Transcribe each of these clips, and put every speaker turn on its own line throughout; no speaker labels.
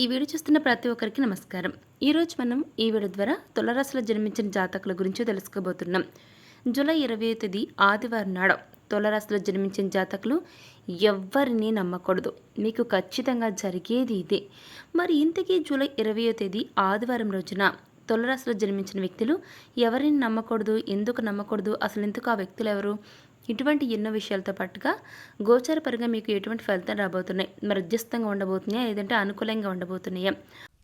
ఈ వీడియో చూస్తున్న ప్రతి ఒక్కరికి నమస్కారం. ఈరోజు మనం ఈ వీడియో ద్వారా తులరాశిలో జన్మించిన జాతకుల గురించి తెలుసుకోబోతున్నాం. జూలై ఇరవై తేదీ ఆదివారం నాడు తులరాశిలో జన్మించిన జాతకులు ఎవ్వరిని నమ్మకూడదు. మీకు ఖచ్చితంగా జరిగేది ఇదే. మరి ఇంతకీ జూలై ఇరవయో తేదీ ఆదివారం రోజున తులరాశిలో జన్మించిన వ్యక్తులు ఎవరిని నమ్మకూడదు ఎందుకు నమ్మకూడదు అసలు ఎందుకు ఆ వ్యక్తులు ఎవరు? ఇటువంటి ఎన్నో విషయాలతో పాటుగా గోచారపరంగా మీకు ఎటువంటి ఫలితాలు రాబోతున్నాయి? మధ్యస్థంగా ఉండబోతున్నాయా? లేదంటే అనుకూలంగా ఉండబోతున్నాయా?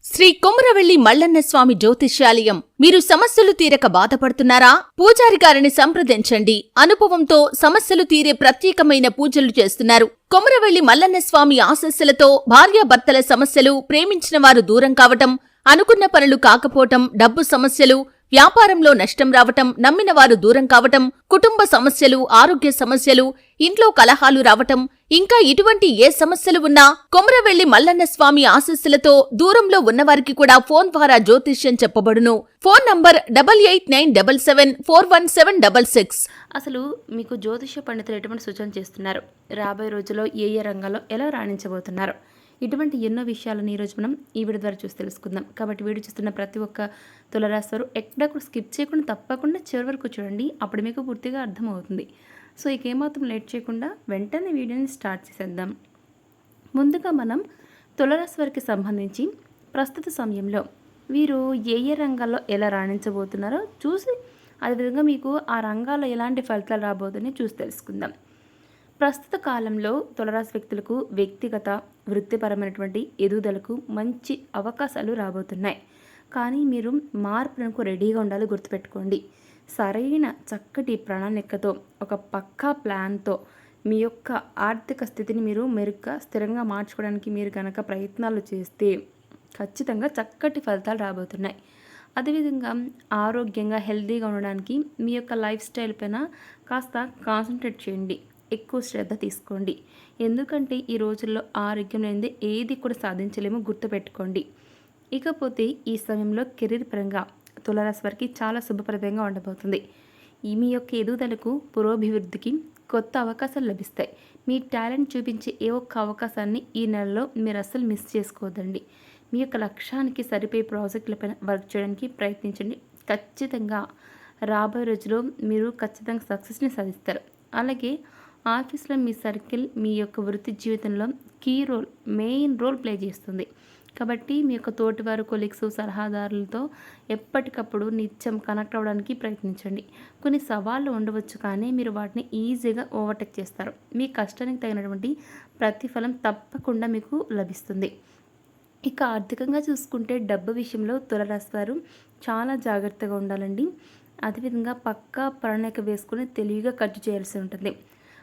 శ్రీ కొమరవెల్లి మల్లన్న స్వామి జ్యోతిష్యాలయం మీరు సమస్యలు తీరక బాధపడుతున్నారా? పూజారి గారిని సంప్రదించండి. అనుభవంతో సమస్యలు తీరే ప్రత్యేకమైన పూజలు చేస్తున్నారు. కొమరవెల్లి మల్లన్న స్వామి ఆశస్సులతో భార్యాభర్తల సమస్యలు ప్రేమించిన వారు దూరం కావటం అనుకున్న పనులు కాకపోవటం డబ్బు సమస్యలు వ్యాపారంలో నష్టం రావటం నమ్మిన వారు దూరం కావటం కుటుంబ సమస్యలు ఆరోగ్య సమస్యలు ఇంట్లో కలహాలు రావటం ఇంకా ఇటువంటి ఏ సమస్యలు ఉన్నా కొమరవెల్లి మల్లన్న స్వామి ఆశస్సులతో దూరంలో ఉన్నవారికి కూడా ఫోన్ ద్వారా జ్యోతిష్యం చెప్పబడును. Phone number double eight nine double seven four one seven double six.
అసలు మీకు జ్యోతిష పండితులు ఎటువంటి సూచన చేస్తున్నారు? రాబోయే రోజుల్లో ఏ ఏ రంగాల్లో ఎలా రాణించబోతున్నారు? ఇటువంటి ఎన్నో విషయాలను ఈరోజు మనం ఈ వీడియో ద్వారా చూసి తెలుసుకుందాం. కాబట్టి వీడియో చూస్తున్న ప్రతి ఒక్క తులరాశివారు ఎక్కడ కూడా స్కిప్ చేయకుండా తప్పకుండా చివరి వరకు చూడండి. అప్పుడు మీకు పూర్తిగా అర్థమవుతుంది. సో ఇక ఏమాత్రం లేట్ చేయకుండా వెంటనే వీడియోని స్టార్ట్ చేసేద్దాం. ముందుగా మనం తులరాశి వారికి సంబంధించి ప్రస్తుత సమయంలో వీరు ఏ ఏ రంగాల్లో ఎలా రాణించబోతున్నారో చూసి అదేవిధంగా మీకు ఆ రంగాల్లో ఎలాంటి ఫలితాలు రాబోతున్నాయో చూసి తెలుసుకుందాం. ప్రస్తుత కాలంలో తులరాశి వ్యక్తులకు వ్యక్తిగత వృత్తిపరమైనటువంటి ఎదుగుదలకు మంచి అవకాశాలు రాబోతున్నాయి. కానీ మీరు మార్పులకు రెడీగా ఉండాలి గుర్తుపెట్టుకోండి. సరైన చక్కటి ప్రణాళికతో ఒక పక్కా ప్లాన్తో మీ యొక్క ఆర్థిక స్థితిని మీరు మెరుగ్గా స్థిరంగా మార్చుకోవడానికి మీరు కనుక ప్రయత్నాలు చేస్తే ఖచ్చితంగా చక్కటి ఫలితాలు రాబోతున్నాయి. అదేవిధంగా ఆరోగ్యంగా హెల్తీగా ఉండడానికి మీ యొక్క లైఫ్ స్టైల్ పైన కాస్త కాన్సన్ట్రేట్ చేయండి. ఎక్కువ శ్రద్ధ తీసుకోండి. ఎందుకంటే ఈ రోజుల్లో ఆరోగ్యం లేనిదే ఏది కూడా సాధించలేమో గుర్తుపెట్టుకోండి. ఇకపోతే ఈ సమయంలో కెరీర్ పరంగా తులరాశి వారికి చాలా శుభప్రదంగా ఉండబోతుంది. ఈ మీ యొక్క ఎదుగుదలకు పురోభివృద్ధికి కొత్త అవకాశాలు లభిస్తాయి. మీ టాలెంట్ చూపించే ఏ ఒక్క అవకాశాన్ని ఈ నెలలో మీరు అస్సలు మిస్ చేసుకోవద్దండి. మీ యొక్క లక్ష్యానికి సరిపోయే ప్రాజెక్టులపైన వర్క్ చేయడానికి ప్రయత్నించండి. ఖచ్చితంగా రాబోయే రోజుల్లో మీరు ఖచ్చితంగా సక్సెస్ని సాధిస్తారు. అలాగే ఆఫీస్లో మీ సర్కిల్ మీ యొక్క వృత్తి జీవితంలో key role main role play చేస్తుంది. కాబట్టి మీ యొక్క తోటివారు కొలీగ్స్ సలహాదారులతో ఎప్పటికప్పుడు నిత్యం కనెక్ట్ అవ్వడానికి ప్రయత్నించండి. కొన్ని సవాళ్ళు ఉండవచ్చు కానీ మీరు వాటిని ఈజీగా ఓవర్టేక్ చేస్తారు. మీ కష్టానికి తగినటువంటి ప్రతిఫలం తప్పకుండా మీకు లభిస్తుంది. ఇక ఆర్థికంగా చూసుకుంటే డబ్బు విషయంలో తులరాశి వారు చాలా జాగ్రత్తగా ఉండాలండి. అదేవిధంగా పక్కా ప్రణాళిక వేసుకుని తెలివిగా ఖర్చు చేయాల్సి ఉంటుంది.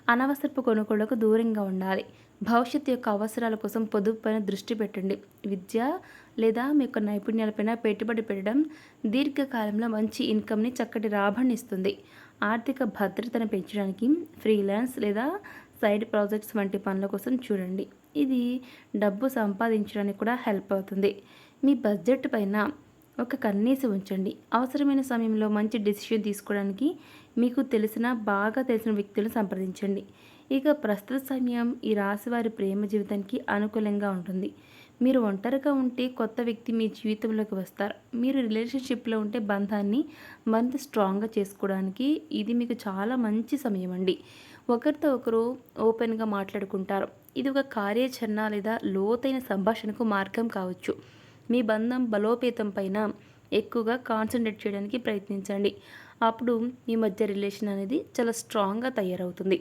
అనవసరపు కొనుగోళ్ళకు దూరంగా ఉండాలి. భవిష్యత్తు యొక్క అవసరాల కోసం పొదుపు పైన దృష్టి పెట్టండి. విద్య లేదా మీ యొక్క నైపుణ్యాలపైన పెట్టుబడి పెట్టడం దీర్ఘకాలంలో మంచి ఇన్కమ్ని చక్కటి రాబడిని ఇస్తుంది. ఆర్థిక భద్రతను పెంచడానికి ఫ్రీలాన్స్ లేదా సైడ్ ప్రాజెక్ట్స్ వంటి పనుల కోసం చూడండి. ఇది డబ్బు సంపాదించడానికి కూడా హెల్ప్ అవుతుంది. మీ బడ్జెట్ పైన ఒక కన్నీసి ఉంచండి. అవసరమైన సమయంలో మంచి డెసిషన్ తీసుకోవడానికి మీకు తెలిసిన బాగా తెలిసిన వ్యక్తులను సంప్రదించండి. ఇక ప్రస్తుత సమయం ఈ రాశివారి ప్రేమ జీవితానికి అనుకూలంగా ఉంటుంది. మీరు ఒంటరిగా ఉంటే కొత్త వ్యక్తి మీ జీవితంలోకి వస్తారు. మీరు రిలేషన్షిప్లో ఉంటే బంధాన్ని మరింత స్ట్రాంగ్గా చేసుకోవడానికి ఇది మీకు చాలా మంచి సమయం అండి. ఒకరితో ఒకరు ఓపెన్గా మాట్లాడుకుంటారు. ఇది ఒక కార్యాచరణ లేదా లోతైన సంభాషణకు మార్గం కావచ్చు. మీ బంధం బలోపేతం పైన ఎక్కువగా కాన్సన్ట్రేట్ చేయడానికి ప్రయత్నించండి. అప్పుడు మీ మధ్య రిలేషన్ అనేది చాలా స్ట్రాంగ్గా తయారవుతుంది.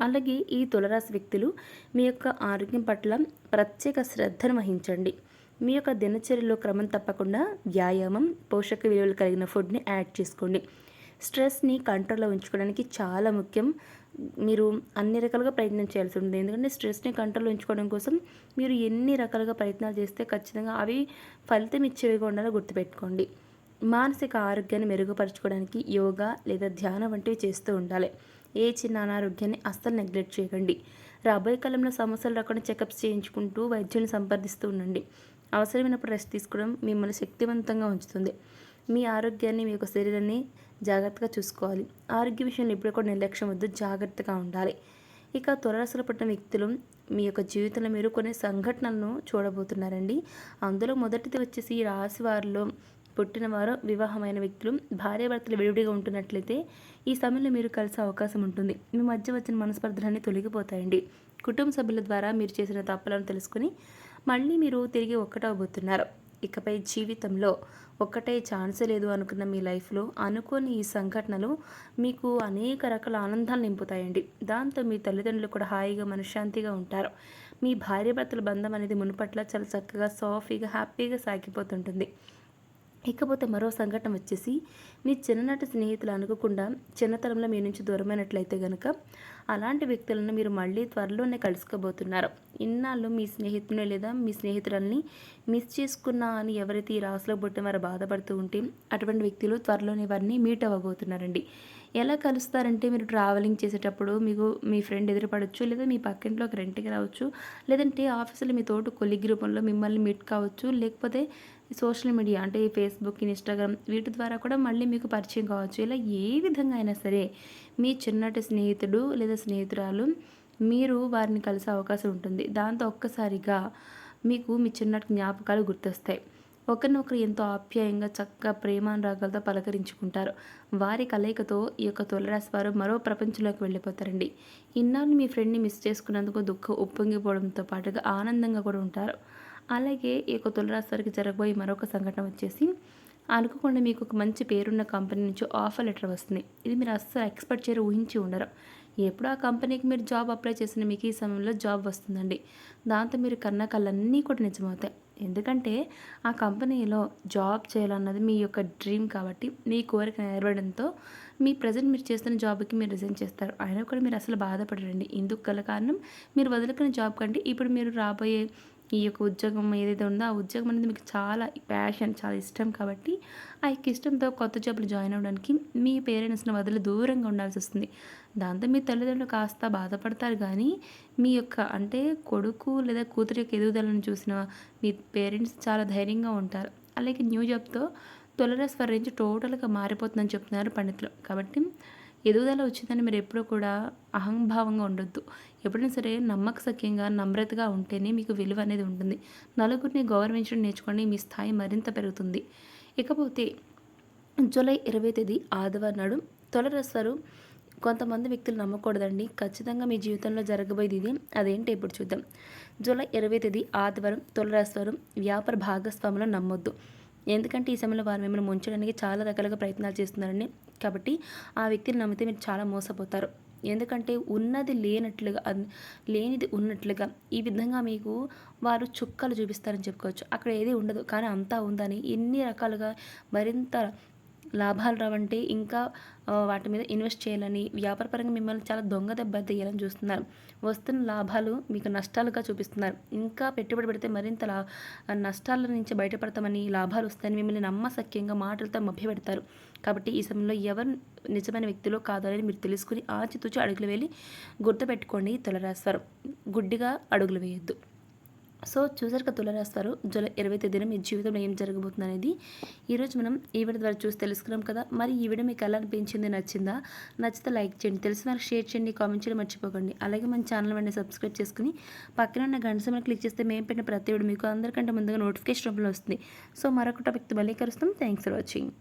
అలాగే ఈ తులరాశి వ్యక్తులు మీ యొక్క ఆరోగ్యం పట్ల ప్రత్యేక శ్రద్ధను వహించండి. మీ యొక్క దినచర్యలో క్రమం తప్పకుండా వ్యాయామం పోషక విలువలు కలిగిన ఫుడ్ని యాడ్ చేసుకోండి. స్ట్రెస్ని కంట్రోల్లో ఉంచుకోవడానికి చాలా ముఖ్యం. మీరు అన్ని రకాలుగా ప్రయత్నం చేయాల్సి ఉంటుంది. ఎందుకంటే స్ట్రెస్ని కంట్రోల్ ఉంచుకోవడం కోసం మీరు ఎన్ని రకాలుగా ప్రయత్నాలు చేస్తే ఖచ్చితంగా అవి ఫలితం ఇచ్చేవిగా ఉండాలో గుర్తుపెట్టుకోండి. మానసిక ఆరోగ్యాన్ని మెరుగుపరచుకోవడానికి యోగా లేదా ధ్యానం వంటివి చేస్తూ ఉండాలి. ఏ చిన్న అనారోగ్యాన్ని అస్సలు నెగ్లెక్ట్ చేయకండి. రాబోయే కాలంలో సమస్యలు రాకుండా చెకప్స్ చేయించుకుంటూ వైద్యుని సంప్రదిస్తూ ఉండండి. అవసరమైనప్పుడు రెస్ట్ తీసుకోవడం మిమ్మల్ని శక్తివంతంగా ఉంచుతుంది. మీ ఆరోగ్యాన్ని మీ యొక్క శరీరాన్ని జాగ్రత్తగా చూసుకోవాలి. ఆరోగ్య విషయంలో ఇప్పుడు కూడా నిర్లక్ష్యం వద్దు. జాగ్రత్తగా ఉండాలి. ఇక త్వరసలు పట్టిన వ్యక్తులు మీ యొక్క జీవితంలో మీరు కొన్ని సంఘటనలను చూడబోతున్నారండి. అందులో మొదటిది వచ్చేసి ఈ రాశి వారిలో పుట్టినవారు వివాహమైన వ్యక్తులు భార్యాభర్తలు విడివిడిగా ఉంటున్నట్లయితే ఈ సమయంలో మీరు కలిసే అవకాశం ఉంటుంది. మీ మధ్య వచ్చిన మనస్పర్ధలన్నీ తొలగిపోతాయండి. కుటుంబ సభ్యుల ద్వారా మీరు చేసిన తప్పులను తెలుసుకుని మళ్ళీ మీరు తిరిగి ఒక్కటవబోతున్నారు ఇకపై జీవితంలో ఒక్కటే ఛాన్స్ లేదు అనుకున్న మీ లైఫ్లో అనుకోని ఈ సంఘటనలు మీకు అనేక రకాల ఆనందాలు నింపుతాయండి. దాంతో మీ తల్లిదండ్రులు కూడా హాయిగా మనశ్శాంతిగా ఉంటారు. మీ భార్యాభర్తల బంధం అనేది మునుపట్ల చాలా చక్కగా సాఫీగా హ్యాపీగా సాగిపోతుంటుంది. ఇకపోతే మరో సంఘటన వచ్చేసి మీ చిన్ననాటి స్నేహితులు అనుకోకుండా చిన్నతనంలో మీ నుంచి దూరమైనట్లయితే కనుక అలాంటి వ్యక్తులను మీరు మళ్ళీ త్వరలోనే కలుసుకోబోతున్నారు. ఇన్నాళ్ళు మీ స్నేహితుని లేదా మీ స్నేహితురాల్ని మిస్ చేసుకున్నా అని ఎవరైతే ఈ రాసులో పుట్టిన వారు బాధపడుతూ ఉంటే అటువంటి వ్యక్తులు త్వరలోనే వారిని మీట్ అవ్వబోతున్నారండి. ఎలా కలుస్తారంటే మీరు ట్రావెలింగ్ చేసేటప్పుడు మీకు మీ ఫ్రెండ్ ఎదురుపడవచ్చు లేదా మీ పక్కింట్లోకి రెంట్కి రావచ్చు లేదంటే ఆఫీసులో మీ తోటి కొలిగ్ రూపంలో మిమ్మల్ని మీట్ కావచ్చు లేకపోతే సోషల్ మీడియా అంటే ఫేస్బుక్ ఇన్స్టాగ్రామ్ వీటి ద్వారా కూడా మళ్ళీ మీకు పరిచయం కావచ్చు. ఇలా ఏ విధంగా అయినా సరే మీ చిన్నటి స్నేహితుడు లేదా స్నేహితురాలు మీరు వారిని కలిసే అవకాశం ఉంటుంది. దాంతో ఒక్కసారిగా మీకు మీ చిన్నటి జ్ఞాపకాలు గుర్తొస్తాయి. ఒకరినొకరు ఎంతో ఆప్యాయంగా చక్కగా ప్రేమానురాగాలతో పలకరించుకుంటారు. వారి కలయికతో ఈ యొక్క తులరాశి వారు మరో ప్రపంచంలోకి వెళ్ళిపోతారండి. ఇన్నాళ్ళు మీ ఫ్రెండ్ని మిస్ చేసుకున్నందుకు దుఃఖం ఉప్పొంగిపోవడంతో పాటుగా ఆనందంగా కూడా ఉంటారు. అలాగే ఈ యొక్క తులరాశి వారికి జరగబోయే మరొక సంఘటన వచ్చేసి అనుకోకుండా మీకు ఒక మంచి పేరున్న కంపెనీ నుంచి ఆఫర్ లెటర్ వస్తుంది. ఇది మీరు అస్సలు ఎక్స్పెక్ట్ చేయరు ఊహించి ఉండరు. ఎప్పుడు ఆ కంపెనీకి మీరు జాబ్ అప్లై చేసిన మీకు ఈ సమయంలో జాబ్ వస్తుందండి. దాంతో మీరు కన్న కళ్ళన్నీ కూడా నిజమవుతాయి. ఎందుకంటే ఆ కంపెనీలో జాబ్ చేయాలన్నది మీ యొక్క డ్రీమ్ కాబట్టి మీ కోరిక నెరవేయడంతో మీ ప్రజెంట్ మీరు చేస్తున్న జాబ్కి మీరు రిజైన్ చేస్తారు. అయినా కూడా మీరు అసలు బాధపడరండి. ఇందుకు గల కారణం మీరు వదులుకున్న జాబ్ కంటే ఇప్పుడు మీరు రాబోయే ఈ యొక్క ఉద్యోగం ఏదైతే ఉందో ఆ ఉద్యోగం అనేది మీకు చాలా ప్యాషన్ చాలా ఇష్టం కాబట్టి ఆ యొక్క ఇష్టంతో కొత్త జాబ్లు జాయిన్ అవ్వడానికి మీ పేరెంట్స్ని వదిలి దూరంగా ఉండాల్సి వస్తుంది. దాంతో మీ తల్లిదండ్రులు కాస్త బాధపడతారు కానీ మీ యొక్క అంటే కొడుకు లేదా కూతురు యొక్క ఎదుగుదలను చూసిన మీ పేరెంట్స్ చాలా ధైర్యంగా ఉంటారు. అలాగే న్యూ జాబ్తో తొలరస్ రేంజ్ టోటల్గా మారిపోతుందని చెప్తున్నారు పండితులు. కాబట్టి ఎదుగుదల వచ్చిందని మీరు ఎప్పుడూ కూడా అహంభావంగా ఉండొద్దు. ఎప్పుడైనా సరే నమ్మక సఖ్యంగా నమ్రతగా ఉంటేనే మీకు విలువ అనేది ఉంటుంది. నలుగురిని గౌరవించడం నేర్చుకోండి. మీ స్థాయి మరింత పెరుగుతుంది. ఇకపోతే జూలై ఇరవై తేదీ ఆదివారం నాడు తొలరస్వారు కొంతమంది వ్యక్తులు నమ్మకూడదండి. ఖచ్చితంగా మీ జీవితంలో జరగబోయేది ఇది. అదేంటి ఇప్పుడు చూద్దాం. జూలై ఇరవై తేదీ ఆదివారం తొలరాశివారు వ్యాపార భాగస్వాములను నమ్మొద్దు. ఎందుకంటే ఈ సమయంలో వారు మిమ్మల్ని ముంచడానికి చాలా రకాలుగా ప్రయత్నాలు చేస్తున్నారండి. కాబట్టి ఆ వ్యక్తిని నమ్మితే మీరు చాలా మోసపోతారు. ఎందుకంటే ఉన్నది లేనట్లుగా లేనిది ఉన్నట్లుగా ఈ విధంగా మీకు వారు చుక్కలు చూపిస్తారని చెప్పుకోవచ్చు. అక్కడ ఏది ఉండదు. కానీ అంతా ఉందని ఎన్ని రకాలుగా మరింత లాభాలు రావంటే ఇంకా వాటి మీద ఇన్వెస్ట్ చేయాలని వ్యాపారపరంగా మిమ్మల్ని చాలా దొంగ దెబ్బ తీయాలని చూస్తున్నారు. వస్తున్న లాభాలు మీకు నష్టాలుగా చూపిస్తున్నారు. ఇంకా పెట్టుబడి పెడితే మరింత లా నష్టాల నుంచి బయటపడతామని లాభాలు వస్తాయని మిమ్మల్ని నమ్మసక్యంగా మాటలతో మభ్యపెడతారు కాబట్టి ఈ సమయంలో ఎవరు నిజమైన వ్యక్తిలో కాదని మీరు తెలుసుకుని ఆచితూచి అడుగులు వెళ్ళి గుర్తుపెట్టుకోండి తులరాశ్వరం. గుడ్డిగా అడుగులు వేయొద్దు. సో చూసారు కదా తులరాశివారు జూలై ఇరవై తేదీన మీ జీవితంలో ఏం జరగబోతుంది అనేది ఈరోజు మనం ఈ వీడియో ద్వారా చూసి తెలుసుకున్నాం కదా. మరి ఈ వీడియో మీకు ఎలా అనిపించింది నచ్చిందా? నచ్చితే లైక్ చేయండి తెలిసిన వారికి షేర్ చేయండి కామెంట్ చేయడం మర్చిపోకండి. అలాగే మన ఛానల్ వెంటనే సబ్స్క్రైబ్ చేసుకుని పక్కన ఉన్న గంట సమయం క్లిక్ చేస్తే మేము పెట్టిన ప్రతి వీడియో మీకు అందరికంటే ముందుగా నోటిఫికేషన్ రూపంలో వస్తుంది. సో మరొక టాపిక్ మళ్ళీ కలుస్తాం. Thanks for watching.